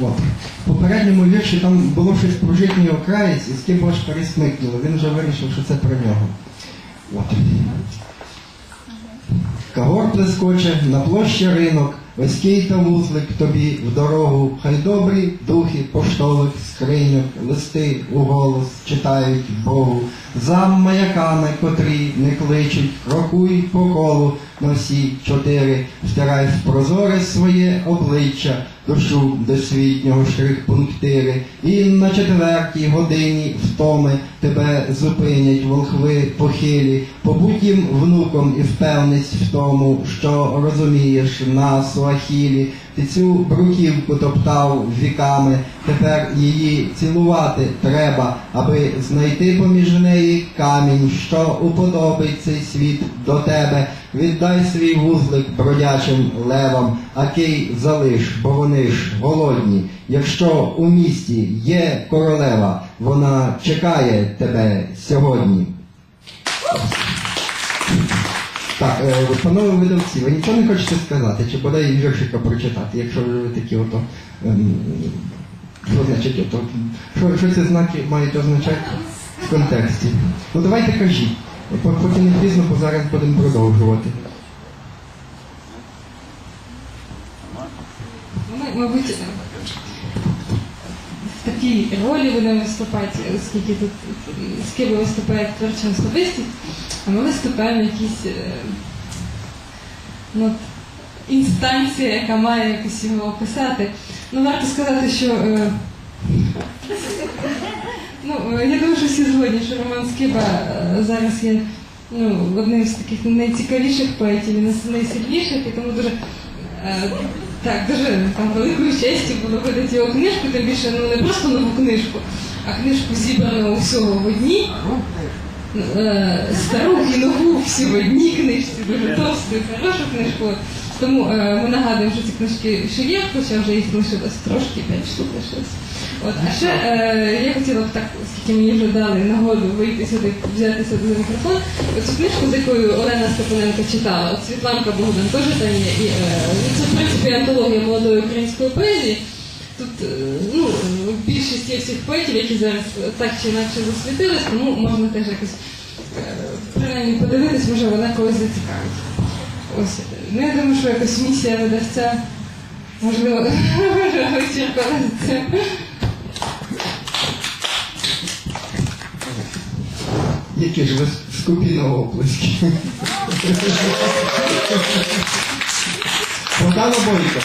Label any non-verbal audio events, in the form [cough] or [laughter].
От. В попередньому вірші там було щось про житній окраєць, і з ким аж пересмикнуло. Він вже вирішив, що це про нього. От. Кагор плескоче на площі ринок, веський та вузлик тобі в дорогу, хай добрі духи поштових скриньок, листи у голос читають Богу. За маяками, котрі не кличуть, крокуй по колу на всі чотири, втирай в прозоре своє обличчя, душу досвітнього штрих-пунктири, і на четвертій годині втоми тебе зупинять волхви похилі, побудь їм внуком і впевнись в тому, що розумієш на суахілі. Ти цю бруківку топтав віками, тепер її цілувати треба, аби знайти поміж неї камінь, що уподобить цей світ до тебе. Віддай свій вузлик бродячим левам, а кий залиш, бо вони ж голодні. Якщо у місті є королева, вона чекає тебе сьогодні. Так, е, панове видавці, ви нічого не хочете сказати, чи бодай віршика прочитати, якщо ви такі ото. ем, що значить ото? Що, що ці знаки мають означати в контексті? Ну давайте кажіть. По- Поки не пізно, бо зараз будемо продовжувати. Ми, мабуть, в такій ролі будемо виступати, оскільки тут ким виступає творча особистість, а ми виступаємо в якійсь е, ну, інстанція, яка має якось його описати. Ну, варто сказати, що е, ну, е, я думаю, що всі згодні, що Роман Скиба е, зараз є ну, одним з таких найцікавіших поетів і найсильніших, і тому дуже е, так, дуже там великою честю було видати його книжку, тим більше ну, не просто нову книжку, а книжку зібрану усього в одній. Е, Стару і нову всі в одній книжці, дуже товсту і хорошу книжку. Тому е, ми нагадуємо, що ці книжки ще є, хоча вже їх лишилось трошки, 5 штук лишилось. От, а ще е, я хотіла б так, оскільки мені вже дали нагоду вийти сюди, взятися до мікрофон, цю книжку, з якою Олена Степаненко читала, от Світланка Богдан теж там є. І, е, це, в принципі, антологія молодої української поезії. Тут е, ну, більшість є всіх поетів, які зараз так чи інакше засвітились, тому можна теж якось е, принаймні подивитись, може вона когось зацікавить. Ось. Ну, я думаю, що якась місія видавця, можливо, [laughs] вичерпалася. Які ж ви скупі на оплески. [laughs] Богдана Бойко.